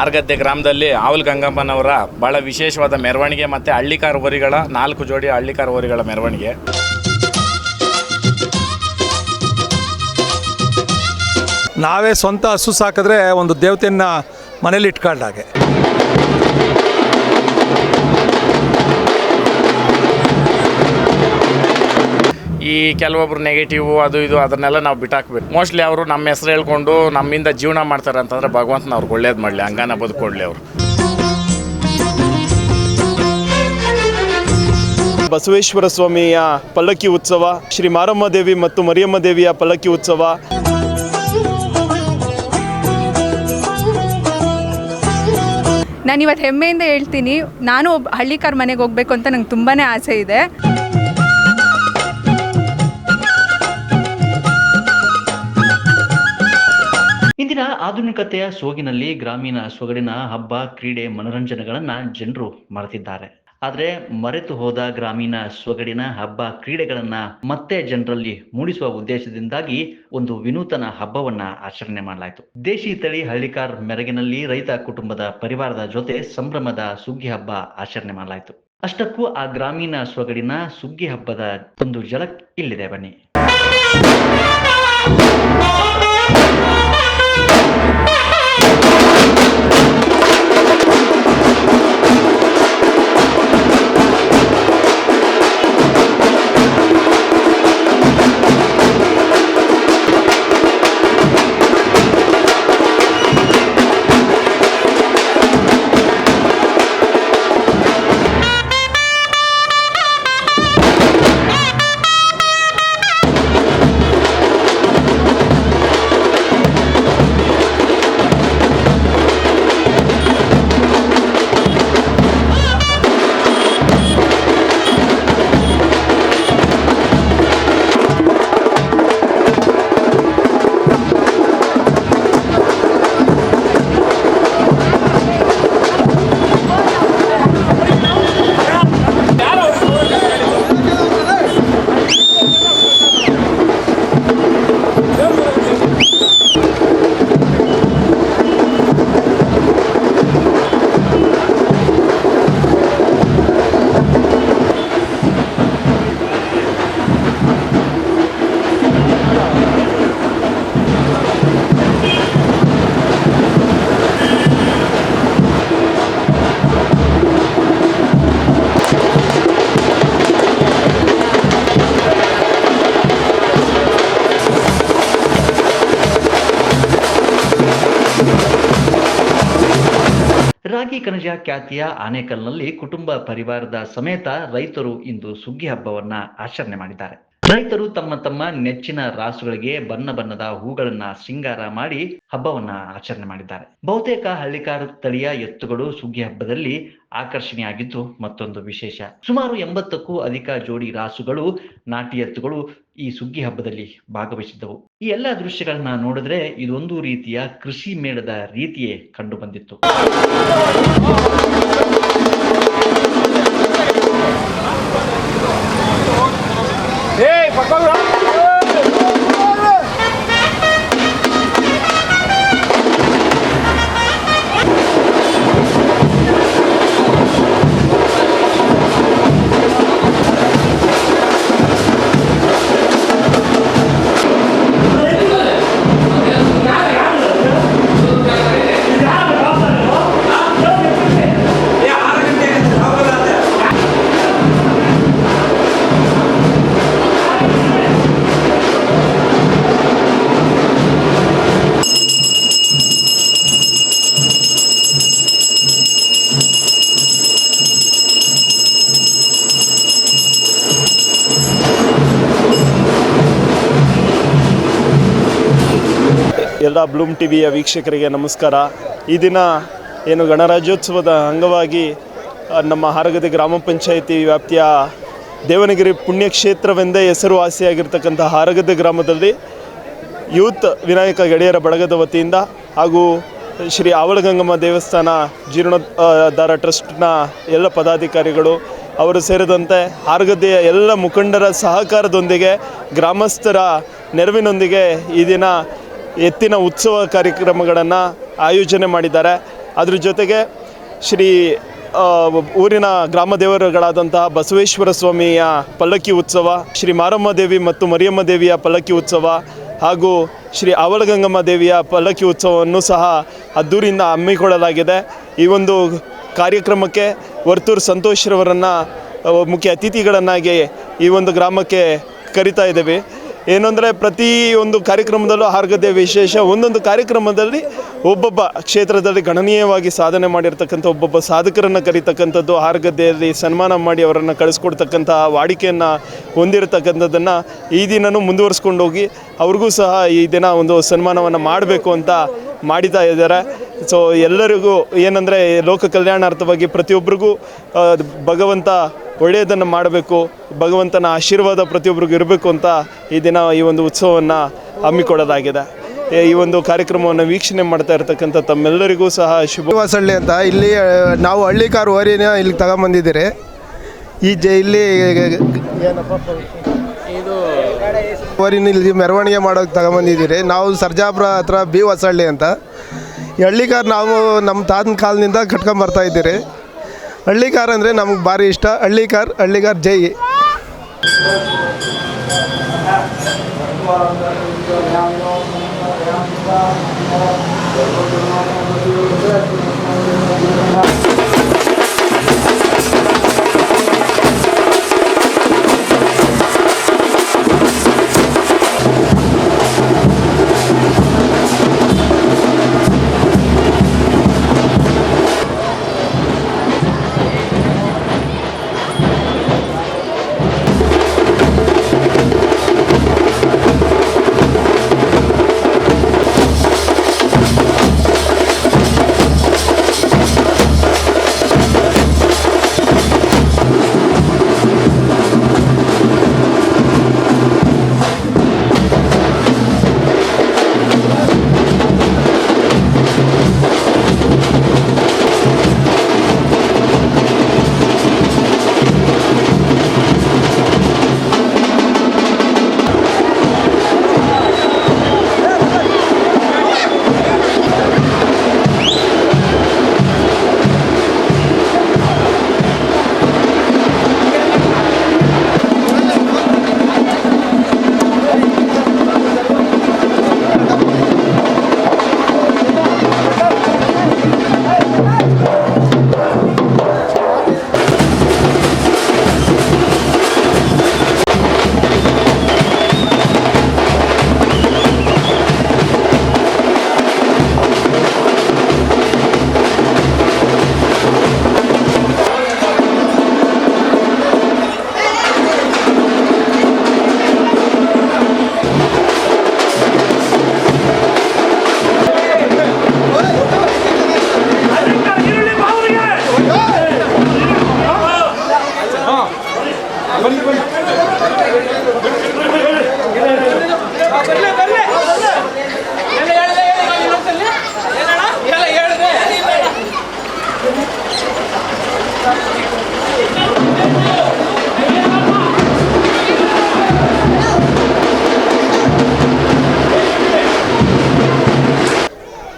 ಆರ್ಗದ್ದೆ ಗ್ರಾಮದಲ್ಲಿ ಆವಲ್ ಗಂಗಮ್ಮನವರ ಭಾಳ ವಿಶೇಷವಾದ ಮೆರವಣಿಗೆ ಮತ್ತು ಹಳ್ಳಿಕಾರ್ ಹೋರಿಗಳ ನಾಲ್ಕು ಜೋಡಿ ಹಳ್ಳಿಕಾರ್ ಹೋರಿಗಳ ಮೆರವಣಿಗೆ. ನಾವೇ ಸ್ವಂತ ಹಸು ಸಾಕಿದ್ರೆ ಒಂದು ದೇವತೆಯನ್ನ ಮನೇಲಿ ಇಟ್ಕೊಂಡಾಗೆ. ಈ ಕೆಲವೊಬ್ರು ನೆಗೆಟಿವ್ ಅದು ಇದು ಅದನ್ನೆಲ್ಲ ನಾವು ಬಿಟ್ಟಾಕ್ಬೇಕು. ಮೋಸ್ಟ್ಲಿ ಅವರು ನಮ್ಮ ಹೆಸರು ಹೇಳ್ಕೊಂಡು ನಮ್ಮಿಂದ ಜೀವನ ಮಾಡ್ತಾರೆ ಅಂತಂದ್ರೆ ಭಗವಂತನ ಅವ್ರಿಗೆ ಒಳ್ಳೇದು ಮಾಡಲಿ ಹಂಗಾನ ಬದುಕೊಡ್ಲಿ ಅವರು. ಬಸವೇಶ್ವರ ಸ್ವಾಮಿಯ ಪಲ್ಲಕ್ಕಿ ಉತ್ಸವ ಶ್ರೀ ಮಾರಮ್ಮ ದೇವಿ ಮತ್ತು ಮರಿಯಮ್ಮ ದೇವಿಯ ಪಲ್ಲಕ್ಕಿ ಉತ್ಸವ. ನಾನು ಇವತ್ತು ಹೆಮ್ಮೆಯಿಂದ ಹೇಳ್ತೀನಿ ನಾನು ಒಬ್ಬ ಹಳ್ಳಿಕಾರ್ ಮನೆಗೆ ಹೋಗ್ಬೇಕು ಅಂತ ನಂಗೆ ತುಂಬಾ ಆಸೆ ಇದೆ. ಇಂದಿನ ಆಧುನಿಕತೆಯ ಸೋಗಿನಲ್ಲಿ ಗ್ರಾಮೀಣ ಸೊಗಡಿನ ಹಬ್ಬ, ಕ್ರೀಡೆ, ಮನೋರಂಜನೆಗಳನ್ನ ಜನರು ಮರೆತಿದ್ದಾರೆ. ಆದರೆ ಮರೆತು ಹೋದ ಗ್ರಾಮೀಣ ಸೊಗಡಿನ ಹಬ್ಬ, ಕ್ರೀಡೆಗಳನ್ನ ಮತ್ತೆ ಜನರಲ್ಲಿ ಮೂಡಿಸುವ ಉದ್ದೇಶದಿಂದಾಗಿ ಒಂದು ವಿನೂತನ ಹಬ್ಬವನ್ನ ಆಚರಣೆ ಮಾಡಲಾಯಿತು. ದೇಶಿ ತಳಿ ಹಳ್ಳಿಕಾರ್ ಮೆರಗಿನಲ್ಲಿ ರೈತ ಕುಟುಂಬದ ಪರಿವಾರದ ಜೊತೆ ಸಂಭ್ರಮದ ಸುಗ್ಗಿ ಹಬ್ಬ ಆಚರಣೆ ಮಾಡಲಾಯಿತು. ಅಷ್ಟಕ್ಕೂ ಆ ಗ್ರಾಮೀಣ ಸೊಗಡಿನ ಸುಗ್ಗಿ ಹಬ್ಬದ ಒಂದು ಜಲಕ್ ಇಲ್ಲಿದೆ ಬನ್ನಿ. ರಾಗಿ ಕಣಜ ಖ್ಯಾತಿಯ ಆನೇಕಲ್ನಲ್ಲಿ ಕುಟುಂಬ ಪರಿವಾರದ ಸಮೇತ ರೈತರು ಇಂದು ಸುಗ್ಗಿ ಹಬ್ಬವನ್ನ ಆಚರಣೆ ಮಾಡಿದ್ದಾರೆ. ರೈತರು ತಮ್ಮ ತಮ್ಮ ನೆಚ್ಚಿನ ರಾಸುಗಳಿಗೆ ಬಣ್ಣ ಬಣ್ಣದ ಹೂಗಳನ್ನ ಸಿಂಗಾರ ಮಾಡಿ ಹಬ್ಬವನ್ನ ಆಚರಣೆ ಮಾಡಿದ್ದಾರೆ. ಬಹುತೇಕ ಹಳ್ಳಿಕಾರ ತಳಿಯ ಎತ್ತುಗಳು ಸುಗ್ಗಿ ಹಬ್ಬದಲ್ಲಿ ಆಕರ್ಷಣೆಯಾಗಿದ್ದು ಮತ್ತೊಂದು ವಿಶೇಷ. ಸುಮಾರು ಎಂಬತ್ತಕ್ಕೂ ಅಧಿಕ ಜೋಡಿ ರಾಸುಗಳು, ನಾಟಿ ಎತ್ತುಗಳು ಈ ಸುಗ್ಗಿ ಹಬ್ಬದಲ್ಲಿ ಭಾಗವಹಿಸಿದ್ದವು. ಈ ಎಲ್ಲಾ ದೃಶ್ಯಗಳನ್ನ ನೋಡಿದ್ರೆ ಇದೊಂದು ರೀತಿಯ ಕೃಷಿ ಮೇಳದ ರೀತಿಯೇ ಕಂಡು ಬಂದಿತ್ತು. ಬ್ಲೂಮ್ ಟಿವಿಯ ವೀಕ್ಷಕರಿಗೆ ನಮಸ್ಕಾರ. ಈ ದಿನ ಏನು ಗಣರಾಜ್ಯೋತ್ಸವದ ಅಂಗವಾಗಿ ನಮ್ಮ ಹಾರಗದೆ ಗ್ರಾಮ ಪಂಚಾಯಿತಿ ವ್ಯಾಪ್ತಿಯ ದೇವನಗಿರಿ ಪುಣ್ಯಕ್ಷೇತ್ರವೆಂದೇ ಹೆಸರುವಾಸಿಯಾಗಿರ್ತಕ್ಕಂಥ ಹಾರಗದ್ದೆ ಗ್ರಾಮದಲ್ಲಿ ಯೂತ್ ವಿನಾಯಕ ಗೆಳೆಯರ ಬಳಗದ ವತಿಯಿಂದ ಹಾಗೂ ಶ್ರೀ ಆವಳಗಂಗಮ್ಮ ದೇವಸ್ಥಾನ ಜೀರ್ಣೋದ್ಧಾರ ಟ್ರಸ್ಟ್ನ ಎಲ್ಲ ಪದಾಧಿಕಾರಿಗಳು, ಅವರು ಸೇರಿದಂತೆ ಹಾರಗದ್ದೆಯ ಎಲ್ಲ ಮುಖಂಡರ ಸಹಕಾರದೊಂದಿಗೆ ಗ್ರಾಮಸ್ಥರ ನೆರವಿನೊಂದಿಗೆ ಈ ದಿನ ಎತ್ತಿನ ಉತ್ಸವ ಕಾರ್ಯಕ್ರಮಗಳನ್ನು ಆಯೋಜನೆ ಮಾಡಿದ್ದಾರೆ. ಅದ್ರ ಜೊತೆಗೆ ಶ್ರೀ ಊರಿನ ಗ್ರಾಮ ದೇವರುಗಳಾದಂತಹ ಬಸವೇಶ್ವರ ಸ್ವಾಮಿಯ ಪಲ್ಲಕ್ಕಿ ಉತ್ಸವ, ಶ್ರೀ ಮಾರಮ್ಮ ದೇವಿ ಮತ್ತು ಮರಿಯಮ್ಮ ದೇವಿಯ ಪಲ್ಲಕ್ಕಿ ಉತ್ಸವ ಹಾಗೂ ಶ್ರೀ ಅವಳಗಂಗಮ್ಮ ದೇವಿಯ ಪಲ್ಲಕ್ಕಿ ಉತ್ಸವವನ್ನು ಸಹ ಅದ್ದೂರಿಂದ ಹಮ್ಮಿಕೊಳ್ಳಲಾಗಿದೆ. ಈ ಒಂದು ಕಾರ್ಯಕ್ರಮಕ್ಕೆ ವರ್ತೂರು ಸಂತೋಷ್ರವರನ್ನು ಮುಖ್ಯ ಅತಿಥಿಗಳನ್ನಾಗಿ ಈ ಒಂದು ಗ್ರಾಮಕ್ಕೆ ಕರಿತಾ ಇದ್ದೇವೆ. ಏನಂದರೆ ಪ್ರತಿ ಒಂದು ಕಾರ್ಯಕ್ರಮದಲ್ಲೂ ಹಾರ್ಗದ್ದೆ ವಿಶೇಷ. ಒಂದೊಂದು ಕಾರ್ಯಕ್ರಮದಲ್ಲಿ ಒಬ್ಬೊಬ್ಬ ಕ್ಷೇತ್ರದಲ್ಲಿ ಗಣನೀಯವಾಗಿ ಸಾಧನೆ ಮಾಡಿರ್ತಕ್ಕಂಥ, ಒಬ್ಬೊಬ್ಬ ಸಾಧಕರನ್ನು ಕರೀತಕ್ಕಂಥದ್ದು, ಹಾರ್ಗದ್ದೆಯಲ್ಲಿ ಸನ್ಮಾನ ಮಾಡಿ ಅವರನ್ನು ಕಳಿಸ್ಕೊಡ್ತಕ್ಕಂಥ ವಾಡಿಕೆಯನ್ನು ಹೊಂದಿರತಕ್ಕಂಥದ್ದನ್ನು ಈ ದಿನವೂ ಮುಂದುವರಿಸ್ಕೊಂಡು ಹೋಗಿ ಅವ್ರಿಗೂ ಸಹ ಈ ದಿನ ಒಂದು ಸನ್ಮಾನವನ್ನು ಮಾಡಬೇಕು ಅಂತ ಮಾಡಿತಾ ಇದ್ದಾರೆ. ಸೊ ಎಲ್ಲರಿಗೂ ಏನಂದರೆ ಲೋಕ ಕಲ್ಯಾಣಾರ್ಥವಾಗಿ ಪ್ರತಿಯೊಬ್ಬರಿಗೂ ಭಗವಂತ ಒಳ್ಳೆಯದನ್ನು ಮಾಡಬೇಕು, ಭಗವಂತನ ಆಶೀರ್ವಾದ ಪ್ರತಿಯೊಬ್ಬರಿಗೂ ಇರಬೇಕು ಅಂತ ಈ ದಿನ ಈ ಒಂದು ಉತ್ಸವವನ್ನು ಹಮ್ಮಿಕೊಡೋದಾಗಿದೆ ಈ ಒಂದು ಕಾರ್ಯಕ್ರಮವನ್ನು ವೀಕ್ಷಣೆ ಮಾಡ್ತಾ ಇರತಕ್ಕಂಥ ತಮ್ಮೆಲ್ಲರಿಗೂ ಸಹ ಶುಭ ವಾಸಳ್ಳಿ ಅಂತ ಇಲ್ಲಿ ನಾವು ನಾವು ಹಳ್ಳಿಕಾರ್ ಓರಿನ ಇಲ್ಲಿ ತಗೊಂಬಂದಿದ್ದೀರಿ. ಈ ಜ, ಇಲ್ಲಿ, ಏನಪ್ಪ ಓರಿನ ಇಲ್ಲಿ ಮೆರವಣಿಗೆ ಮಾಡೋಕೆ ತಗೊಂಬಂದಿದ್ದೀರಿ. ನಾವು ಸರ್ಜಾಪುರ ಹತ್ರ ಬಿ ಹೊಸಳ್ಳಿ ಅಂತ. ಈ ಹಳ್ಳಿಕಾರ್ ನಾವು ನಮ್ಮ ತಾತನ ಕಾಲದಿಂದ ಕಟ್ಕೊಂಬರ್ತಾ ಇದ್ದೀರಿ. ಹಳ್ಳಿಕಾರ್ ಅಂದರೆ ನಮ್ಗೆ ಭಾರಿ ಇಷ್ಟ. ಹಳ್ಳಿಕಾರ್ ಹಳ್ಳಿಕಾರ್ ಜೈ.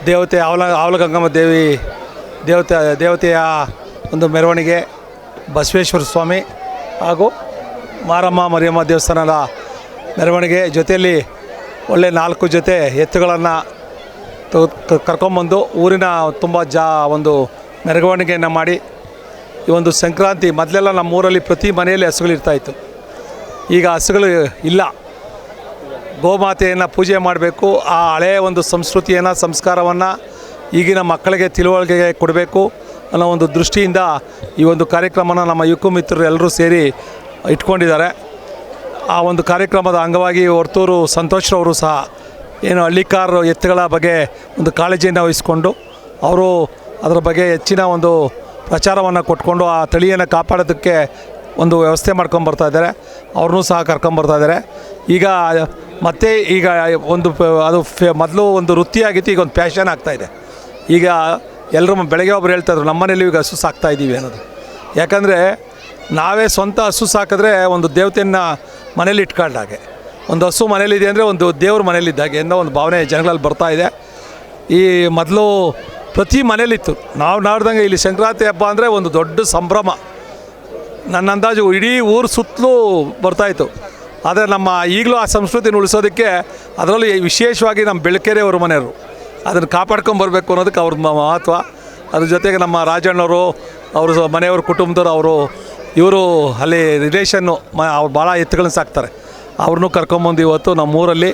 ದೇವತೆ ಆವಲ ಆವಲಗಂಗಮ್ಮ ದೇವಿ ದೇವತೆ ದೇವತೆಯ ಒಂದು ಮೆರವಣಿಗೆ ಬಸವೇಶ್ವರ ಸ್ವಾಮಿ ಹಾಗೂ ಮಾರಮ್ಮ, ಮರಿಯಮ್ಮ ದೇವಸ್ಥಾನದ ಮೆರವಣಿಗೆ ಜೊತೆಯಲ್ಲಿ ಒಳ್ಳೆ ನಾಲ್ಕು ಜೊತೆ ಎತ್ತುಗಳನ್ನು ಕರ್ಕೊಂಬಂದು ಊರಿನ ತುಂಬ ಜಾ, ಒಂದು ಮೆರವಣಿಗೆಯನ್ನು ಮಾಡಿ ಈ ಒಂದು ಸಂಕ್ರಾಂತಿ ಮೊದಲೆಲ್ಲ ನಮ್ಮ ಊರಲ್ಲಿ ಪ್ರತಿ ಮನೆಯಲ್ಲಿ ಹಸುಗಳಿರ್ತಾಯಿತ್ತು ಈಗ ಹಸುಗಳು ಇಲ್ಲ. ಗೋಮಾತೆಯನ್ನು ಪೂಜೆ ಮಾಡಬೇಕು, ಆ ಹಳೆಯ ಒಂದು ಸಂಸ್ಕೃತಿಯನ್ನು, ಸಂಸ್ಕಾರವನ್ನು ಈಗಿನ ಮಕ್ಕಳಿಗೆ ತಿಳುವಳಿಕೆಗೆ ಕೊಡಬೇಕು ಅನ್ನೋ ಒಂದು ದೃಷ್ಟಿಯಿಂದ ಈ ಒಂದು ಕಾರ್ಯಕ್ರಮನ ನಮ್ಮ ಯುವಕ ಮಿತ್ರರು ಎಲ್ಲರೂ ಸೇರಿ ಇಟ್ಕೊಂಡಿದ್ದಾರೆ. ಆ ಒಂದು ಕಾರ್ಯಕ್ರಮದ ಅಂಗವಾಗಿ ಹೊರ್ತೂರು ಸಂತೋಷ್ರವರು ಸಹ ಏನು ಹಳ್ಳಿಕಾರ್ ಎತ್ತುಗಳ ಬಗ್ಗೆ ಒಂದು ಕಾಳಜಿಯನ್ನು ವಹಿಸಿಕೊಂಡು ಅವರು ಅದರ ಬಗ್ಗೆ ಹೆಚ್ಚಿನ ಒಂದು ಪ್ರಚಾರವನ್ನು ಕೊಟ್ಕೊಂಡು ಆ ತಳಿಯನ್ನು ಕಾಪಾಡೋದಕ್ಕೆ ಒಂದು ವ್ಯವಸ್ಥೆ ಮಾಡ್ಕೊಂಡು ಬರ್ತಾ ಇದ್ದಾರೆ. ಅವ್ರನ್ನೂ ಸಹ ಕರ್ಕೊಂಬರ್ತಾ ಇದ್ದಾರೆ. ಈಗ ಮತ್ತೆ ಈಗ ಒಂದು ಅದು ಮೊದಲು ಒಂದು ವೃತ್ತಿಯಾಗಿತ್ತು, ಈಗ ಒಂದು ಪ್ಯಾಷನ್ ಆಗ್ತಾಯಿದೆ ಈಗ ಎಲ್ಲರೂ ಬೆಳಗ್ಗೆ ಒಬ್ರು ಹೇಳ್ತಾಯಿದ್ರು ನಮ್ಮ ಮನೇಲಿ ಈಗ ಹಸು ಸಾಕ್ತಾ ಅನ್ನೋದು. ಯಾಕಂದರೆ ನಾವೇ ಸ್ವಂತ ಹಸು ಸಾಕಿದ್ರೆ ಒಂದು ದೇವತೆಯನ್ನು ಮನೇಲಿ ಇಟ್ಕೊಂಡಾಗೆ ಒಂದು ಹಸು ಮನೇಲಿದೆ ಅಂದರೆ ಒಂದು ದೇವ್ರ ಮನೇಲಿದ್ದಾಗೆ ಅನ್ನೋ ಒಂದು ಭಾವನೆ ಜನಗಳಲ್ಲಿ ಬರ್ತಾ ಇದೆ. ಈ ಮೊದಲು ಪ್ರತಿ ಮನೇಲಿತ್ತು ನಾವು ನೋಡ್ದಂಗೆ ಇಲ್ಲಿ ಸಂಕ್ರಾಂತಿ ಹಬ್ಬ ಅಂದರೆ ಒಂದು ದೊಡ್ಡ ಸಂಭ್ರಮ. ನನ್ನ ಅಂದಾಜು ಇಡೀ ಊರು ಸುತ್ತಲೂ ಬರ್ತಾಯಿತ್ತು ಆದರೆ ನಮ್ಮ ಈಗಲೂ ಆ ಸಂಸ್ಕೃತಿನ ಉಳಿಸೋದಕ್ಕೆ ಅದರಲ್ಲೂ ವಿಶೇಷವಾಗಿ ನಮ್ಮ ಬೆಳಕೆರೆಯವ್ರ ಮನೆಯವರು. ಅದನ್ನು ಕಾಪಾಡ್ಕೊಂಬರ್ಬೇಕು ಅನ್ನೋದಕ್ಕೆ ಅವ್ರ ಮಹತ್ವ. ಅದ್ರ ಜೊತೆಗೆ ನಮ್ಮ ರಾಜಣ್ಣವರು, ಅವರು ಮನೆಯವ್ರ ಕುಟುಂಬದವರು, ಅವರು ಇವರು ಅಲ್ಲಿ ರಿಲೇಷನ್ನು ಮ ಅವ್ರು ಭಾಳ ಎತ್ತುಗಳನ್ನ ಸಾಕ್ತಾರೆ. ಅವ್ರನ್ನೂ ಕರ್ಕೊಂಬಂದು ಇವತ್ತು ನಮ್ಮೂರಲ್ಲಿ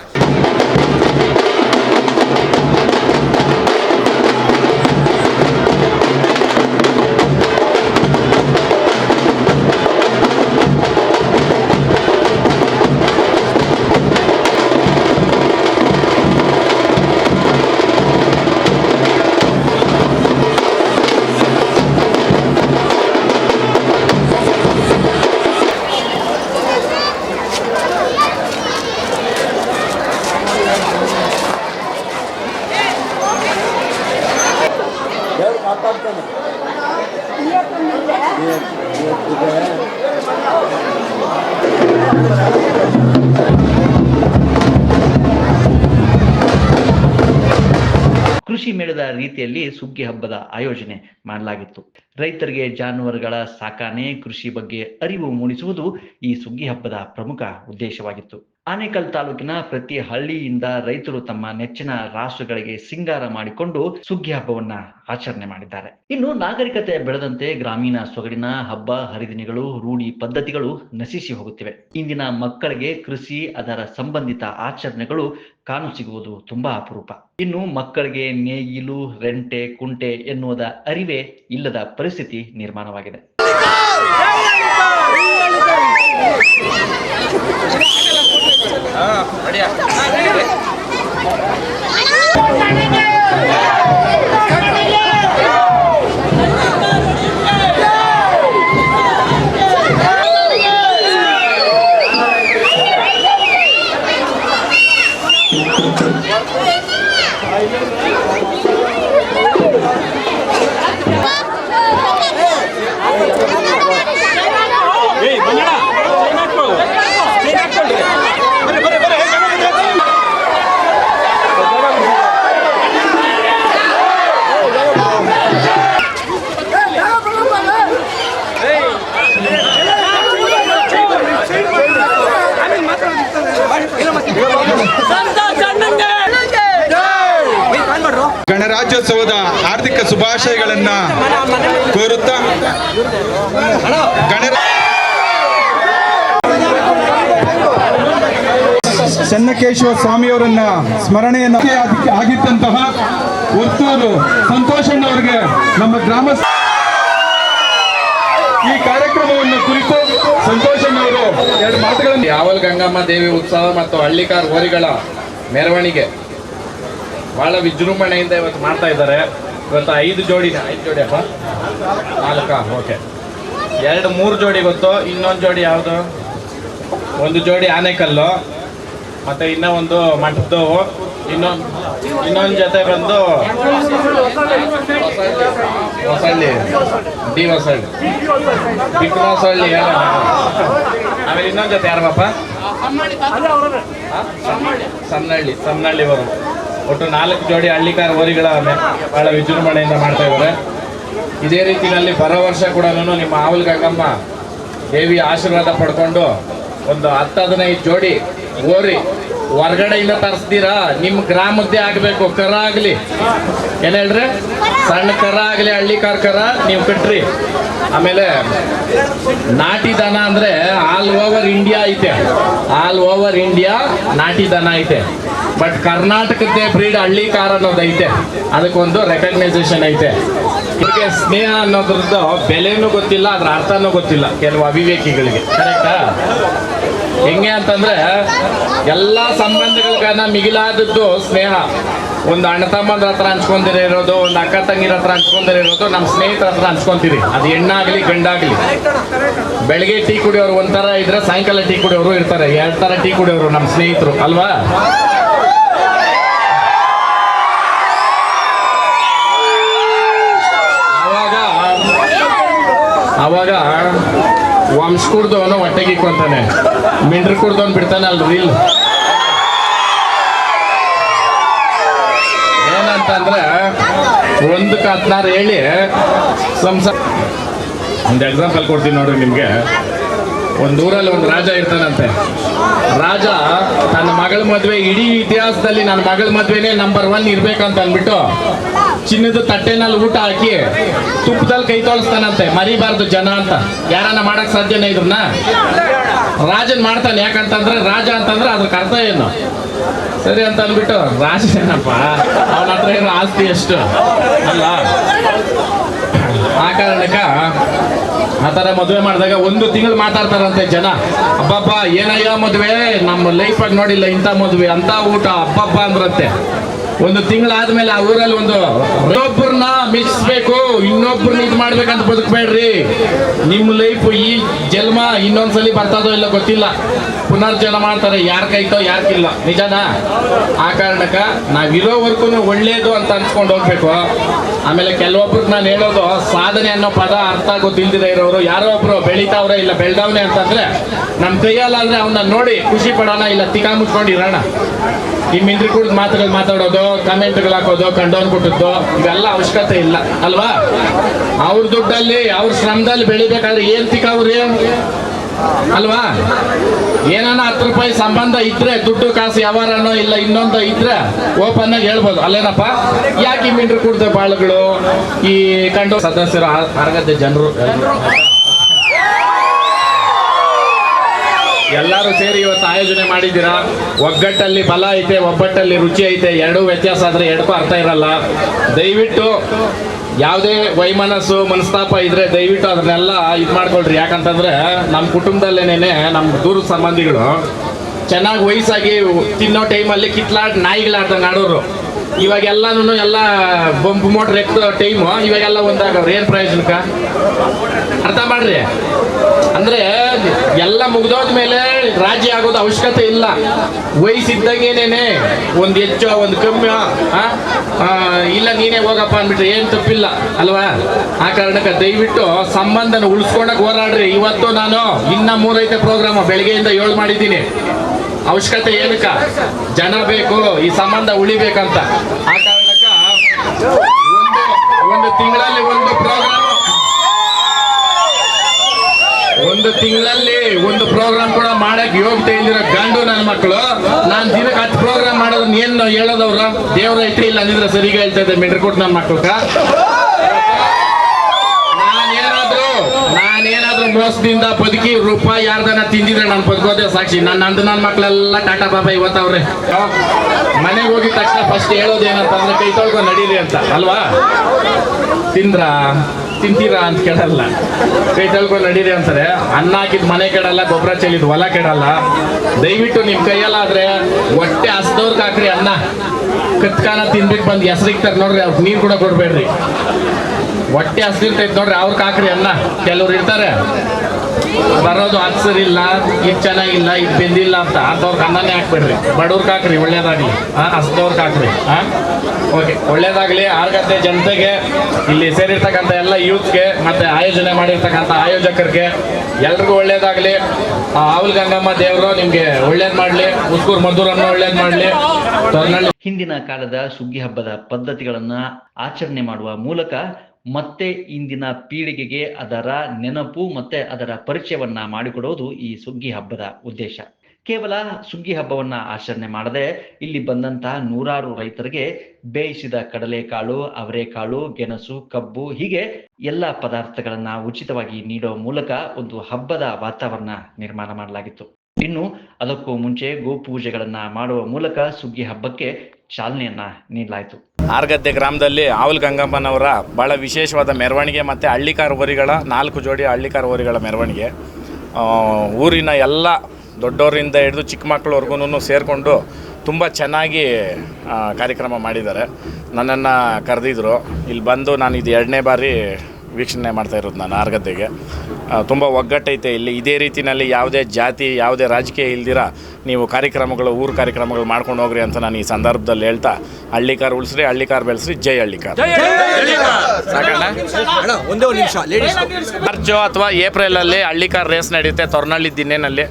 ಕೃಷಿ ಮೇಳದ ರೀತಿಯಲ್ಲಿ ಸುಗ್ಗಿ ಹಬ್ಬದ ಆಯೋಜನೆ ಮಾಡಲಾಗಿತ್ತು. ರೈತರಿಗೆ ಜಾನುವಾರುಗಳ ಸಾಕಾಣೆ, ಕೃಷಿ ಬಗ್ಗೆ ಅರಿವು ಮೂಡಿಸುವುದು ಈ ಸುಗ್ಗಿ ಹಬ್ಬದ ಪ್ರಮುಖ ಉದ್ದೇಶವಾಗಿತ್ತು. ಆನೇಕಲ್ ತಾಲೂಕಿನ ಪ್ರತಿ ಹಳ್ಳಿಯಿಂದ ರೈತರು ತಮ್ಮ ನೆಚ್ಚಿನ ರಾಷ್ಟ್ರಗಳಿಗೆ ಸಿಂಗಾರ ಮಾಡಿಕೊಂಡು ಸುಗ್ಗಿ ಹಬ್ಬವನ್ನ ಆಚರಣೆ ಮಾಡಿದ್ದಾರೆ. ಇನ್ನು ನಾಗರಿಕತೆ ಬೆಳೆದಂತೆ ಗ್ರಾಮೀಣ ಸೊಗಡಿನ ಹಬ್ಬ, ಹರಿದಿನಗಳು, ರೂಢಿ ಪದ್ಧತಿಗಳು ನಶಿಸಿ ಹೋಗುತ್ತಿವೆ. ಇಂದಿನ ಮಕ್ಕಳಿಗೆ ಕೃಷಿ, ಅದರ ಸಂಬಂಧಿತ ಆಚರಣೆಗಳು ಕಾಣಸಿಗುವುದು ತುಂಬಾ ಅಪರೂಪ. ಇನ್ನು ಮಕ್ಕಳಿಗೆ ನೇಗಿಲು, ರೆಂಟೆ, ಕುಂಟೆ ಎನ್ನುವುದ ಅರಿವೇ ಇಲ್ಲದ ಪರಿಸ್ಥಿತಿ ನಿರ್ಮಾಣವಾಗಿದೆ. ಗಣರಾಜ್ಯೋತ್ಸವದ ಶುಭಾಶಯಗಳನ್ನ ಕೋರುತ್ತಾ ಗಣರ ಚೆನ್ನಕೇಶವ ಸ್ವಾಮಿಯವರನ್ನ ಸ್ಮರಣೆಯನ್ನ ಆಗಿ- ಆಗಿದ್ದಂತಹ ಒತ್ತೂರು ಸಂತೋಷಣ್ಣವರಿಗೆ ನಮ್ಮ ಗ್ರಾಮ ಈ ಕಾರ್ಯಕ್ರಮವನ್ನು ಕುರಿತು ಸಂತೋಷಣ್ಣವರು ಎರಡು ಮಾತುಗಳನ್ನು ಯಾವಲ್ ಗಂಗಮ್ಮ ದೇವಿ ಉತ್ಸವ ಮತ್ತು ಹಳ್ಳಿಕಾರ್ ಹೋರಿಗಳ ಮೆರವಣಿಗೆ ಬಹಳ ವಿಜೃಂಭಣೆಯಿಂದ ಇವತ್ತು ಮಾಡ್ತಾ ಇದ್ದಾರೆ. ಇವತ್ತು ಐದು ಜೋಡಿ ಐದು ಜೋಡಿ ಅಪ್ಪ ನಾಲ್ಕ? ಓಕೆ ಎರಡು ಮೂರು ಜೋಡಿ ಗೊತ್ತು. ಇನ್ನೊಂದು ಜೋಡಿ ಯಾವುದು? ಒಂದು ಜೋಡಿ ಆನೆಕಲ್ಲು. ಮತ್ತೆ ಇನ್ನೂ ಒಂದು ಮಠದವು ಇನ್ನೊಂದು ಇನ್ನೊಂದು ಜೊತೆ ಬಂದು ಹೊಸಳ್ಳಿ. ಡಿ ಹೊಸಳ್ಳಿ. ಬಿಗ್ ಹೊಸಳ್ಳಿ ಯಾರು ಆಮೇಲೆ ಇನ್ನೊಂದು ಜೊತೆ ಯಾರಪ್ಪ? ಸಣ್ಣಳ್ಳಿ ಸನ್ನಹಳ್ಳಿವರು ಒಟ್ಟು ನಾಲ್ಕು ಜೋಡಿ ಹಳ್ಳಿಕಾರ ಹೋರಿಗಳ ಬಹಳ ವಿಜೃಂಭಣೆಯಿಂದ ಮಾಡ್ತಾ ಇದ್ದಾರೆ ಇದೇ ರೀತಿಯಲ್ಲಿ ಬರೋ ವರ್ಷ ಕೂಡ ನಿಮ್ಮ ಆವಲ್ ಗಂಗಮ್ಮ ದೇವಿ ಆಶೀರ್ವಾದ ಪಡ್ಕೊಂಡು ಒಂದು ಹತ್ತು ಹದಿನೈದು ಜೋಡಿ ಓರಿ ಹೊರ್ಗಡೆಯಿಂದ ತರಿಸ್ತೀರಾ ನಿಮ್ಮ ಗ್ರಾಮದ್ದೇ ಆಗಬೇಕು, ಕರ ಆಗಲಿ. ಏನು ಹೇಳ್ರಿ? ಸಣ್ಣ ಕರ ಆಗಲಿ, ಹಳ್ಳಿಕಾರ್ ಕರ, ನೀವು ಕಟ್ರಿ ಆಮೇಲೆ ನಾಟಿ ದನ ಅಂದ್ರೆ ಆಲ್ ಓವರ್ ಇಂಡಿಯಾ ಐತೆ. ಆಲ್ ಓವರ್ ಇಂಡಿಯಾ ನಾಟಿ ದನ ಐತೆ. ಬಟ್ ಕರ್ನಾಟಕದ್ದೇ ಬ್ರೀಡ್ ಹಳ್ಳಿ ಕಾರ್ ಅನ್ನೋದು ಐತೆ. ಅದಕ್ಕೊಂದು ರೆಕಗ್ನೈಸೇಷನ್ ಐತೆ. ಇವರಿಗೆ ಸ್ನೇಹ ಅನ್ನೋದ್ರದ್ದು ಬೆಲೆನೂ ಗೊತ್ತಿಲ್ಲ, ಅದ್ರ ಅರ್ಥನೂ ಗೊತ್ತಿಲ್ಲ ಕೆಲವು ಅವಿವೇಕಿಗಳಿಗೆ. ಕರೆಕ್ಟಾ ಹೆಂಗೆ ಅಂತಂದ್ರೆ ಎಲ್ಲ ಸಂಬಂಧಗಳಿಗನ್ನ ಮಿಗಿಲಾದದ್ದು ಸ್ನೇಹ. ಒಂದು ಅಣ್ಣ ತಮ್ಮಂದ್ರ ಹತ್ರ ಹಂಚ್ಕೊಂಡಿರೋದು ಒಂದು ಅಕ್ಕ ತಂಗಿರ ಹತ್ರ ಹಂಚ್ಕೊಂಡಿರೋದು ನಮ್ಮ ಸ್ನೇಹಿತರ ಹತ್ರ ಹಂಚ್ಕೊಂತೀರಿ ಅದು ಹೆಣ್ಣಾಗ್ಲಿ, ಗಂಡಾಗ್ಲಿ. ಬೆಳಗ್ಗೆ ಟೀ ಕುಡಿಯೋರು ಒಂಥರ ಇದ್ರೆ ಸಾಯಂಕಾಲ ಟೀ ಕುಡಿಯೋರು ಇರ್ತಾರೆ. ಎರಡು ಥರ ಟೀ ಕುಡಿಯೋರು ನಮ್ಮ ಸ್ನೇಹಿತರು, ಅಲ್ವಾ ಅವಾಗ ಅವಾಗ ವಂಶ ಕುಡ್ದವನು ಹೊಟ್ಟೆಗೆ ಇಕ್ಕೊಂತಾನೆ. ಮಿಂಡ್ರ್ ಕುಡ್ದವನು ಬಿಡ್ತಾನೆ ಅಲ್ರಿ ರೀಲ್ ಏನಂತಂದ್ರೆ ಒಂದು ಕತ್ನಾರು ಹೇಳಿ ಸಂಸಾರ ಒಂದು ಎಕ್ಸಾಂಪಲ್ ಕೊಡ್ತೀನಿ ನೋಡ್ರಿ ನಿಮಗೆ. ಒಂದು ಊರಲ್ಲಿ ಒಂದು ರಾಜ ಇರ್ತಾನಂತೆ. ರಾಜ ತನ್ನ ಮಗಳ ಮದುವೆ ಇಡೀ ಇತಿಹಾಸದಲ್ಲಿ ನನ್ನ ಮಗಳ ಮದುವೆನೇ ನಂಬರ್ ಒನ್ ಇರ್ಬೇಕಂತ ಅಂದ್ಬಿಟ್ಟು ಚಿನ್ನದ ತಟ್ಟೆನಲ್ಲಿ ಊಟ ಹಾಕಿ ತುಪ್ಪದಲ್ಲಿ ಕೈ ತೋಳಿಸ್ತಾನಂತೆ. ಮರಿಬಾರ್ದು ಜನ ಅಂತ. ಯಾರನ್ನ ಮಾಡಕ್ ಸಾಧ್ಯನೇ ಇದ್ರನ್ನ ರಾಜನ್ ಮಾಡ್ತಾನೆ. ಯಾಕಂತಂದ್ರೆ ರಾಜ ಅಂತಂದ್ರೆ ಅದ್ರ ಅರ್ಥ ಏನು? ಸರಿ ಅಂತ ಅಂದ್ಬಿಟ್ಟು ರಾಜ ಏನಪ್ಪ ಅವನ ಹತ್ರ ಏನೋ ಆಸ್ತಿ ಎಷ್ಟು ಅಲ್ಲ? ಆ ಕಾರಣಕ್ಕ ಆ ಥರ ಮದುವೆ ಮಾಡಿದಾಗ ಒಂದು ತಿಂಗಳು ಮಾತಾಡ್ತಾರಂತೆ ಜನ. ಅಬ್ಬಬ್ಬಾ, ಏನಯ್ಯ ಮದುವೆ? ನಮ್ಮ ಲೈಫಾಗಿ ನೋಡಿಲ್ಲ ಇಂಥ ಮದುವೆ, ಅಂಥ ಊಟ, ಅಬ್ಬಬ್ಬ ಅಂದ್ರಂತೆ. ಒಂದು ತಿಂಗಳಾದ್ಮೇಲೆ ಆ ಊರಲ್ಲಿ ಒಂದು ಇನ್ನೊಬ್ಬರನ್ನ ಮೆಚ್ಚಿಸ್ಬೇಕು ಇನ್ನೊಬ್ಬರನ್ನ ಇದು ಮಾಡ್ಬೇಕಂತ ಬದುಕಬೇಡ್ರಿ. ನಿಮ್ಮ ಲೈಫ್ ಈ ಜನ್ಮ ಇನ್ನೊಂದ್ಸಲಿ ಬರ್ತದೋ ಇಲ್ಲ ಗೊತ್ತಿಲ್ಲ. ಪುನರ್ಜನ್ಮ ಮಾಡ್ತಾರೆ, ಯಾರ ಕೈತೋ ಯಾರಿಲ್ಲ ನಿಜನಾ? ಆ ಕಾರಣಕ್ಕ ನಾವಿರೋವರೆಗೂ ಒಳ್ಳೇದು ಅಂತ ಅನ್ಸ್ಕೊಂಡು ಹೋಗ್ಬೇಕು. ಆಮೇಲೆ ಕೆಲವೊಬ್ರಿಗೆ ನಾನು ಹೇಳೋದು, ಸಾಧನೆ ಅನ್ನೋ ಪದ ಅರ್ಥ ಗೊತ್ತಿಲ್ದಿದೆ ಇರೋರು, ಯಾರೋ ಒಬ್ರು ಬೆಳಿತಾವ್ರೆ ಇಲ್ಲ ಬೆಳ್ದವ್ನೆ ಅಂತಂದ್ರೆ ನಮ್ಮ ಕೈಯಲ್ಲಾದ್ರೆ ಅವನ್ನ ನೋಡಿ ಖುಷಿ ಪಡೋಣ ಇಲ್ಲ ತಿಕಾ ಮುಚ್ಕೊಂಡು ಇರೋಣ ಈ ಮಾತುಗಳು ಮಾತಾಡೋದು ಕಮೆಂಟ್ಗಳು ಹಾಕೋದು, ಕಂಡೋನ್ ಕೊಟ್ಟದ್ದು, ಇವೆಲ್ಲ ಅವಶ್ಯಕತೆ ಇಲ್ಲ, ಅಲ್ವಾ? ಅವ್ರ ದುಡ್ಡಲ್ಲಿ, ಅವ್ರ ಶ್ರಮದಲ್ಲಿ ಬೆಳಿಬೇಕಾದ್ರೆ ಏನ್ ತಿಕ್ಕವ್ರಿ ಅಲ್ವಾ? ಏನಾನ ಹತ್ತು ರೂಪಾಯಿ ಸಂಬಂಧ ಇದ್ರೆ, ದುಡ್ಡು ಕಾಸು ಯಾವಾರನೋ ಇಲ್ಲ ಇನ್ನೊಂದು ಇದ್ರೆ ಓಪನ್ ಆಗಿ ಹೇಳ್ಬೋದು. ಅಲ್ಲೇನಪ್ಪ? ಯಾಕೆ ಈ ಕುಡ್ದ ಬಾಳುಗಳು? ಈ ಕಂಡು ಸದಸ್ಯರು ಅರ್ಗದ ಜನರು. ಎಲ್ಲರೂ ಸೇರಿ ಇವತ್ತು ಆಯೋಜನೆ ಮಾಡಿದ್ದೀರಾ? ಒಗ್ಗಟ್ಟಲ್ಲಿ ಬಲ ಐತೆ, ಒಬ್ಬಟ್ಟಲ್ಲಿ ರುಚಿ ಐತೆ, ಎರಡೂ ವ್ಯತ್ಯಾಸ ಆದರೆ ಎರಡಕ್ಕೂ ಅರ್ಥ ಇರಲ್ಲ. ದಯವಿಟ್ಟು ಯಾವುದೇ ವೈಮನಸ್ಸು, ಮನಸ್ತಾಪ ಇದ್ರೆ ದಯವಿಟ್ಟು ಅದನ್ನೆಲ್ಲ ಇದು ಮಾಡ್ಕೊಳ್ರಿ. ಯಾಕಂತಂದ್ರೆ ನಮ್ಮ ಕುಟುಂಬದಲ್ಲೇನೆ ನಮ್ಮ ದೂರ ಸಂಬಂಧಿಗಳು ಚೆನ್ನಾಗಿ ವಯಸ್ಸಾಗಿ ತಿನ್ನೋ ಟೈಮಲ್ಲಿ ಕಿತ್ಲಾಡ್, ನಾಯಿಗಳಾಡ್ದಂಗೆ ಆಡೋರು. ಇವಾಗೆಲ್ಲನೂ ಎಲ್ಲ ಬೊಂಬ್ ಮೋಟ್ರ್ ಎತ್ತೋ ಟೈಮು, ಇವಾಗೆಲ್ಲ ಒಂದಾಗವ್ರು, ಏನು ಪ್ರಯೋಜನಕ್ಕ? ಅರ್ಥ ಮಾಡ್ರಿ? ಅಂದ್ರೆ ಎಲ್ಲ ಮುಗ್ದೋದ ಮೇಲೆ ರಾಜಿ ಆಗೋದು ಅವಶ್ಯಕತೆ ಇಲ್ಲ. ವಯಸ್ಸಿದ್ದಂಗೆನೇನೆ ಒಂದು ಹೆಚ್ಚು, ಒಂದು ಕಮ್ಮಿ ಇಲ್ಲ ನೀನೇ ಹೋಗಪ್ಪ ಅಂದ್ಬಿಟ್ರೆ ಏನು ತಪ್ಪಿಲ್ಲ, ಅಲ್ವಾ? ಆ ಕಾರಣಕ್ಕೆ ದಯವಿಟ್ಟು ಸಂಬಂಧನ ಉಳಿಸ್ಕೊಂಡಕ್ಕೆ ಹೋರಾಡ್ರಿ. ಇವತ್ತು ನಾನು ಇನ್ನ ಮೂರೈತೆ ಪ್ರೋಗ್ರಾಮ್ ಬೆಳಗ್ಗೆಯಿಂದ ಏಳು ಮಾಡಿದ್ದೀನಿ. ಅವಶ್ಯಕತೆ ಏನಕ್ಕ? ಜನ ಬೇಕು, ಈ ಸಂಬಂಧ ಉಳಿಬೇಕಂತ. ಆ ಕಾರಣಕ್ಕ ಒಂದು ಒಂದು ತಿಂಗಳಲ್ಲಿ ಒಂದು ಪ್ರೋಗ್ರಾಮ್ ಒಂದು ತಿಂಗಳಲ್ಲಿ ಒಂದು ಪ್ರೋಗ್ರಾಮ್ ಕೂಡ ಮಾಡಕ್ ಯೋಗ್ಯತೆ ಇಲ್ದಿರೋ ಗಂಡು ನನ್ನ ಮಕ್ಕಳು ನಾನು ದಿನಕ್ಕೆ ಹತ್ತು ಪ್ರೋಗ್ರಾಮ್ ಮಾಡೋದನ್ನ ಏನು ಹೇಳೋದವ್ರ? ದೇವ್ರ ಐತೆ ಇಲ್ಲ ಅಂದಿದ್ರೆ ಸರಿಗೆ ಹೇಳ್ತಾ ಇದ್ದೆ ಮೆಟ್ರಿಕೋಟ್ ನನ್ನ ಮಕ್ಕಳ ಮೋಸದಿಂದ ಬದುಕಿ ರೂಪಾಯಿ ಯಾರ್ದನ ತಿಂದಿದ್ರೆ ನಾನು ಬದುಕೋದೆ ಸಾಕ್ಷಿ. ನನ್ನ ಅಂದ ನನ್ನ ಮಕ್ಕಳೆಲ್ಲ ಟಾಟಾ ಬಾಬಾ ಇವತ್ತವ್ರೆ. ಮನೆಗೆ ಹೋಗಿದ ತಕ್ಷಣ ಫಸ್ಟ್ ಹೇಳೋದೇನಂತಂದ್ರೆ ಕೈ ತೊಳ್ಕೊಂಡು ನಡೀರಿ ಅಂತ. ಅಲ್ವಾ? ತಿಂದ್ರ? ತಿಂತೀರಾ ಅಂತ ಕೇಳಲ್ಲ. ಕೈ ತೊಳ್ಕೊಂಡು ನಡೀರಿ ಅಂತಾರೆ. ಅನ್ನ ಹಾಕಿದ್ ಮನೆ ಕೆಡಲ್ಲ ಗೊಬ್ಬರ ಚೆಲ್ಲಿದ್ ಹೊಲ ಕೆಡಲ್ಲ. ದಯವಿಟ್ಟು ನಿಮ್ ಕೈಯಲ್ಲಾದ್ರೆ ಹೊಟ್ಟೆ ಹಸ್ದವ್ರಿಗೆ ಹಾಕ್ರಿ ಅನ್ನ. ಕತ್ಕಾನ ತಿನ್ಬಿಟ್ಟು ಬಂದು ಹೆಸರಿಗ್ತಾರೆ ನೋಡ್ರಿ ಅವ್ರಿಗೆ ನೀರು ಕೂಡ ಕೊಡ್ಬೇಡ್ರಿ. ಹೊಟ್ಟೆ ಹಸಿರ್ತೈತೆ ನೋಡ್ರಿ, ಅವ್ರ ಕಾಕ್ರಿ ಅನ್ನ ಕೆಲವ್ರು ಇರ್ತಾರೆ. ಬರೋದು ಹಸಿರಿಲ್ಲ, ಇದು ಚೆನ್ನಾಗಿಲ್ಲ, ಇದು ಬೆಂದಿಲ್ಲ ಅಂತ. ಅಂಥವ್ರಿಗೆ ಅನ್ನನೇ ಹಾಕ್ಬೇಡ್ರಿ. ಬಡವ್ರಿಗೆ ಹಾಕ್ರಿ ಒಳ್ಳೇದಾಗ್ಲಿ. ಹಾಂ ಹಸ್ದವ್ರಿಗೆ ಹಾಕ್ರಿ ಹಾಂ ಓಕೆ ಒಳ್ಳೇದಾಗ್ಲಿ. ಆರ್ಗತ್ತೆ ಜನತೆಗೆ, ಇಲ್ಲಿ ಸೇರಿರ್ತಕ್ಕಂಥ ಎಲ್ಲ ಯೂತ್ಗೆ, ಮತ್ತೆ ಆಯೋಜನೆ ಮಾಡಿರ್ತಕ್ಕಂಥ ಆಯೋಜಕರಿಗೆ ಎಲ್ರಿಗೂ ಒಳ್ಳೇದಾಗ್ಲಿ. ಆ, ಆವುಲ್ ಗಂಗಮ್ಮ ದೇವರು ನಿಮ್ಗೆ ಒಳ್ಳೇದ್ ಮಾಡ್ಲಿ. ಉಸ್ಕೂರ್ ಮದ್ದೂರನ್ನ ಒಳ್ಳೇದ್ ಮಾಡ್ಲಿ. ಹಿಂದಿನ ಕಾಲದ ಸುಗ್ಗಿ ಹಬ್ಬದ ಪದ್ಧತಿಗಳನ್ನ ಆಚರಣೆ ಮಾಡುವ ಮೂಲಕ ಮತ್ತೆ ಇಂದಿನ ಪೀಳಿಗೆಗೆ ಅದರ ನೆನಪು ಮತ್ತೆ ಅದರ ಪರಿಚಯವನ್ನ ಮಾಡಿಕೊಡೋದು ಈ ಸುಗ್ಗಿ ಹಬ್ಬದ ಉದ್ದೇಶ. ಕೇವಲ ಸುಗ್ಗಿ ಹಬ್ಬವನ್ನ ಆಚರಣೆ ಮಾಡದೆ ಇಲ್ಲಿ ಬಂದಂತಹ ನೂರಾರು ರೈತರಿಗೆ ಬೇಯಿಸಿದ ಕಡಲೆಕಾಳು, ಅವರೆಕಾಳು, ಗೆಣಸು, ಕಬ್ಬು ಹೀಗೆ ಎಲ್ಲ ಪದಾರ್ಥಗಳನ್ನ ಉಚಿತವಾಗಿ ನೀಡುವ ಮೂಲಕ ಒಂದು ಹಬ್ಬದ ವಾತಾವರಣ ನಿರ್ಮಾಣ ಮಾಡಲಾಗಿತ್ತು. ಇನ್ನು ಅದಕ್ಕೂ ಮುಂಚೆ ಗೋಪೂಜೆಗಳನ್ನ ಮಾಡುವ ಮೂಲಕ ಸುಗ್ಗಿ ಹಬ್ಬಕ್ಕೆ ಚಾಲನೆಯನ್ನ ನೀಡಲಾಯಿತು. ಆರ್ಗದ್ದೆ ಗ್ರಾಮದಲ್ಲಿ ಆವುಲ್ ಗಂಗಮ್ಮನವರ ಭಾಳ ವಿಶೇಷವಾದ ಮೆರವಣಿಗೆ ಮತ್ತು ಹಳ್ಳಿಕಾರ್ ಹೋರಿಗಳ, ನಾಲ್ಕು ಜೋಡಿ ಹಳ್ಳಿಕಾರ್ ಹೋರಿಗಳ ಮೆರವಣಿಗೆ. ಊರಿನ ಎಲ್ಲ ದೊಡ್ಡವರಿಂದ ಹಿಡಿದು ಚಿಕ್ಕ ಮಕ್ಕಳವರೆಗೂ ಸೇರಿಕೊಂಡು ತುಂಬ ಚೆನ್ನಾಗಿ ಕಾರ್ಯಕ್ರಮ ಮಾಡಿದ್ದಾರೆ. ನನ್ನನ್ನು ಕರೆದಿದ್ರು. ಇಲ್ಲಿ ಬಂದು ನಾನು ಇದು ಎರಡನೇ ಬಾರಿ ವೀಕ್ಷಣೆ ಮಾಡ್ತಾ ಇರೋದು ನಾನು ಆರ್ಗದ್ದೆಗೆ. ತುಂಬ ಒಗ್ಗಟ್ಟೈತೆ ಇಲ್ಲಿ. ಇದೇ ರೀತಿಯಲ್ಲಿ ಯಾವುದೇ ಜಾತಿ ಯಾವುದೇ ರಾಜಕೀಯ ಇಲ್ದಿರ ನೀವು ಕಾರ್ಯಕ್ರಮಗಳು ಊರು ಕಾರ್ಯಕ್ರಮಗಳು ಮಾಡ್ಕೊಂಡು ಹೋಗ್ರಿ ಅಂತ ನಾನು ಈ ಸಂದರ್ಭದಲ್ಲಿ ಹೇಳ್ತಾ ಹಳ್ಳಿಕಾರ್ ಉಳಿಸ್ರಿ ಹಳ್ಳಿಕಾರ್ ಬೆಳೆಸ್ರಿ ಜೈ ಹಳ್ಳಿಕಾರ್. ಮಾರ್ಚು ಅಥವಾ ಏಪ್ರಿಲಲ್ಲಿ ಹಳ್ಳಿಕಾರ್ ರೇಸ್ ನಡೆಯುತ್ತೆ ತೊರ್ನಳ್ಳಿ ದಿನೇನಲ್ಲಿ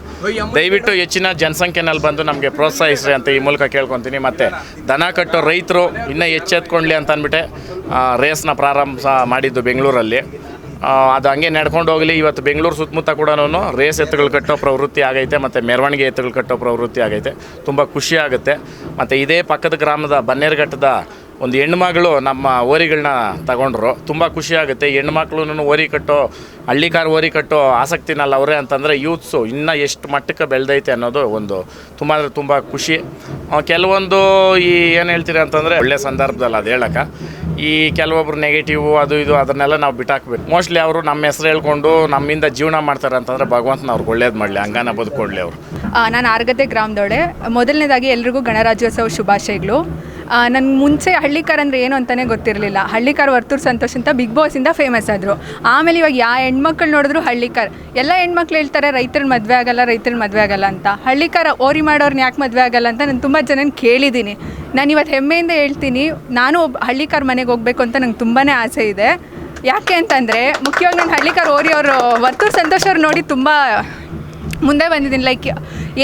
ದಯವಿಟ್ಟು ಹೆಚ್ಚಿನ ಜನಸಂಖ್ಯೆನಲ್ಲಿ ಬಂದು ನಮಗೆ ಪ್ರೋತ್ಸಾಹಿಸ್ರಿ ಅಂತ ಈ ಮೂಲಕ ಕೇಳ್ಕೊತೀನಿ. ಮತ್ತು ದನ ಕಟ್ಟೋ ರೈತರು ಇನ್ನೂ ಎಚ್ಚೆತ್ಕೊಳ್ಳಿ ಅಂತ ಅಂದ್ಬಿಟ್ಟೆ ಆ, ರೇಸ್ನ ಪ್ರಾರಂಭ ಮಾಡಿದ್ದು ಬೆಂಗಳೂರಲ್ಲಿ. ಆ, ಅದು ಹಂಗೆ ನಡ್ಕೊಂಡು ಹೋಗಲಿ ಇವತ್ತು ಬೆಂಗಳೂರು ಸುತ್ತಮುತ್ತ ಕೂಡ ರೇಸ್ ಎತ್ತುಗಳು ಕಟ್ಟೋ ಪ್ರವೃತ್ತಿ ಆಗೈತೆ ಮತ್ತು ಮೆರವಣಿಗೆ ಎತ್ತುಗಳು ಕಟ್ಟೋ ಪ್ರವೃತ್ತಿ ಆಗೈತೆ. ತುಂಬ ಖುಷಿ ಆಗುತ್ತೆ. ಮತ್ತು ಇದೇ ಪಕ್ಕದ ಗ್ರಾಮದ ಬನ್ನೇರುಘಟ್ಟದ ಒಂದು ಹೆಣ್ಮಗಳು ನಮ್ಮ ಓರಿಗಳನ್ನ ತಗೊಂಡ್ರು, ತುಂಬ ಖುಷಿ ಆಗುತ್ತೆ. ಹೆಣ್ಮಕ್ಳು ಓರಿ ಕಟ್ಟೋ ಹಳ್ಳಿಕಾರ್ ಓರಿ ಕಟ್ಟೋ ಆಸಕ್ತಿನಲ್ಲ ಅವರೇ ಅಂತಂದರೆ ಯೂತ್ಸು ಇನ್ನೂ ಎಷ್ಟು ಮಟ್ಟಕ್ಕೆ ಬೆಳೆದೈತೆ ಅನ್ನೋದು ಒಂದು ತುಂಬ ಅಂದರೆ ತುಂಬ ಖುಷಿ. ಕೆಲವೊಂದು ಈ ಏನು ಹೇಳ್ತೀರಿ ಅಂತಂದರೆ ಒಳ್ಳೆ ಸಂದರ್ಭದಲ್ಲಿ ಅದು ಹೇಳಕ್ಕೆ. ಈ ಕೆಲವೊಬ್ರು ನೆಗೆಟಿವು ಅದು ಇದು ಅದನ್ನೆಲ್ಲ ನಾವು ಬಿಟ್ಟಾಕ್ಬೇಕು. ಮೋಸ್ಟ್ಲಿ ಅವರು ನಮ್ಮ ಹೆಸರು ಹೇಳ್ಕೊಂಡು ನಮ್ಮಿಂದ ಜೀವನ ಮಾಡ್ತಾರೆ ಅಂತಂದರೆ ಭಗವಂತನ ಅವ್ರಿಗೆ ಒಳ್ಳೇದು ಮಾಡಲಿ, ಹಂಗಾನ ಬದುಕೊಡ್ಲಿ ಅವರು. ನಾನು ಆರ್ಗತೆ ಗ್ರಾಮದೊಳೆ ಮೊದಲನೇದಾಗಿ ಎಲ್ರಿಗೂ ಗಣರಾಜ್ಯೋತ್ಸವ ಶುಭಾಶಯಗಳು. ನನಗೆ ಮುಂಚೆ ಹಳ್ಳಿಕಾರ್ ಅಂದರೆ ಏನು ಅಂತಲೇ ಗೊತ್ತಿರಲಿಲ್ಲ. ಹಳ್ಳಿಕಾರ್ ವರ್ತೂರ್ ಸಂತೋಷ್ ಅಂತ ಬಿಗ್ ಬಾಸಿಂದ ಫೇಮಸ್ ಆದರು. ಆಮೇಲೆ ಇವಾಗ ಯಾವ ಹೆಣ್ಮಕ್ಳು ನೋಡಿದ್ರು ಹಳ್ಳಿಕಾರ್. ಎಲ್ಲ ಹೆಣ್ಮಕ್ಳು ಹೇಳ್ತಾರೆ ರೈತರನ್ನ ಮದುವೆ ಆಗಲ್ಲ, ರೈತರ ಮದುವೆ ಆಗಲ್ಲ ಅಂತ. ಹಳ್ಳಿಕಾರ ಓರಿ ಮಾಡೋರ್ನ ಯಾಕೆ ಮದುವೆ ಆಗಲ್ಲ ಅಂತ ನಾನು ತುಂಬ ಜನನ ಕೇಳಿದ್ದೀನಿ ನಾನು ಇವತ್ತು ಹೆಮ್ಮೆಯಿಂದ ಹೇಳ್ತೀನಿ, ನಾನು ಒಬ್ಬ ಹಳ್ಳಿಕಾರ್ ಮನೆಗೆ ಹೋಗಬೇಕು ಅಂತ ನಂಗೆ ತುಂಬಾ ಆಸೆ ಇದೆ. ಯಾಕೆ ಅಂತಂದರೆ, ಮುಖ್ಯವಾಗಿ ನಾನು ಹಳ್ಳಿಕಾರ್ ಓರಿ ಅವರು, ವರ್ತೂರ್ ಸಂತೋಷ್ ಅವ್ರು ನೋಡಿ ತುಂಬ ಮುಂದೆ ಬಂದಿದ್ದೀನಿ. ಲೈಕ್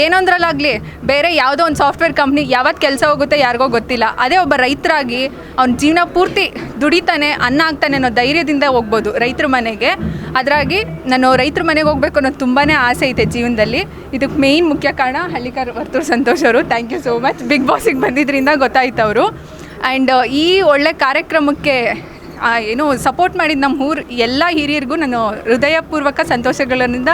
ಏನೊಂದ್ರಲ್ಲಾಗಲಿ ಬೇರೆ ಯಾವುದೋ ಒಂದು ಸಾಫ್ಟ್ವೇರ್ ಕಂಪ್ನಿ ಯಾವತ್ತು ಕೆಲಸ ಹೋಗುತ್ತೆ ಯಾರಿಗೋ ಗೊತ್ತಿಲ್ಲ. ಅದೇ ಒಬ್ಬ ರೈತರಾಗಿ ಅವ್ನ ಜೀವನ ಪೂರ್ತಿ ದುಡಿತಾನೆ, ಅನ್ನ ಆಗ್ತಾನೆ ಅನ್ನೋ ಧೈರ್ಯದಿಂದ ಹೋಗ್ಬೋದು ರೈತರ ಮನೆಗೆ. ಅದರಾಗಿ ನಾನು ರೈತರ ಮನೆಗೆ ಹೋಗ್ಬೇಕು ಅನ್ನೋದು ತುಂಬಾ ಆಸೆ ಐತೆ ಜೀವನದಲ್ಲಿ. ಇದಕ್ಕೆ ಮೇಯ್ನ್ ಮುಖ್ಯ ಕಾರಣ ಹಳ್ಳಿಕರ್ ವರ್ತೂರ್ ಸಂತೋಷ್ ಅವರು. Thank you so much big ಬಾಸಿಗೆ ಬಂದಿದ್ದರಿಂದ ಗೊತ್ತಾಯ್ತು ಅವರು. ಆ್ಯಂಡ್ ಈ ಒಳ್ಳೆ ಕಾರ್ಯಕ್ರಮಕ್ಕೆ ಏನು ಸಪೋರ್ಟ್ ಮಾಡಿದ ನಮ್ಮ ಊರು ಎಲ್ಲ ಹಿರಿಯರಿಗೂ ನಾನು ಹೃದಯಪೂರ್ವಕ ಸಂತೋಷಗಳಿಂದ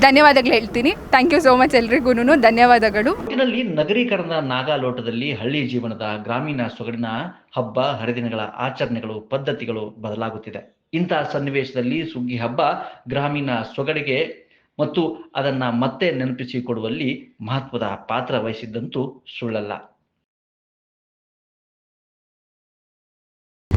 ಧನ್ಯವಾದಗಳು ಹೇಳ್ತೀನಿ. ಥ್ಯಾಂಕ್ ಯು ಸೋ ಮಚ್ ಎಲ್ರಿಗೂ ಧನ್ಯವಾದಗಳು. ಇದರಲ್ಲಿ ನಗರೀಕರಣದ ನಾಗಾಲೋಟದಲ್ಲಿ ಹಳ್ಳಿ ಜೀವನದ ಗ್ರಾಮೀಣ ಸೊಗಡಿನ ಹಬ್ಬ, ಹರಿದಿನಗಳ ಆಚರಣೆಗಳು, ಪದ್ಧತಿಗಳು ಬದಲಾಗುತ್ತಿದೆ. ಇಂತಹ ಸನ್ನಿವೇಶದಲ್ಲಿ ಸುಗ್ಗಿ ಹಬ್ಬ ಗ್ರಾಮೀಣ ಸೊಗಡಿಗೆ ಮತ್ತು ಅದನ್ನ ಮತ್ತೆ ನೆನಪಿಸಿಕೊಡುವಲ್ಲಿ ಮಹತ್ವದ ಪಾತ್ರ ವಹಿಸಿದ್ದಂತೂ ಸುಳ್ಳಲ್ಲ.